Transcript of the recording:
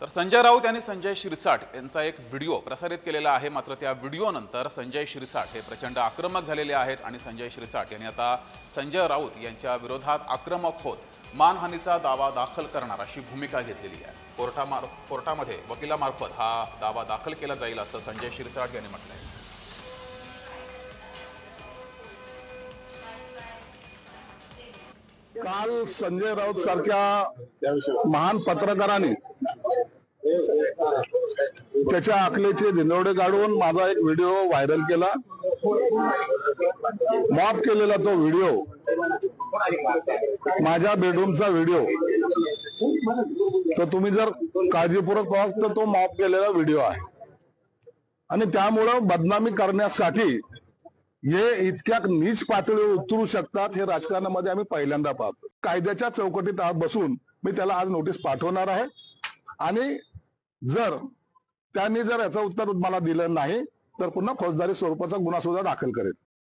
तर संजय राऊत यांनी संजय शिरसाट यांचा एक व्हिडिओ प्रसारित केलेला आहे. मात्र त्या व्हिडिओनंतर संजय शिरसाट हे प्रचंड आक्रमक झालेले आहेत आणि संजय शिरसाट यांनी आता संजय राऊत यांच्या विरोधात आक्रमक होत मानहानीचा दावा दाखल करणार अशी भूमिका घेतलेली आहे. कोर्टामार्फ कोर्टामध्ये वकिलामार्फत हा दावा दाखल केला जाईल असं संजय शिरसाट यांनी म्हटलं आहे काल संजय राऊत सारख्या महान पत्रकाराने त्याच्या आकलेचे धिंदोडे काढून माझा एक व्हिडिओ व्हायरल केला. मॉप केलेला तो व्हिडिओ माझ्या बेडरूमचा व्हिडिओ. तर तुम्ही जर काळजीपूर्वक पाहत तर तो मॉप केलेला व्हिडिओ आहे. आणि त्यामुळं बदनामी करण्यासाठी हे इतक्या नीच पातळीवर उतरू शकतात हे राजकारणामध्ये आम्ही पहिल्यांदा पाहतो. कायद्याच्या चौकटीत आत बसून मी त्याला आज नोटीस पाठवणार आहे. आणि जर त्यांनी जर याचं उत्तर मला दिलं नाही तर पुन्हा फौजदारी स्वरूपाचा गुन्हा सुद्धा दाखल करेल.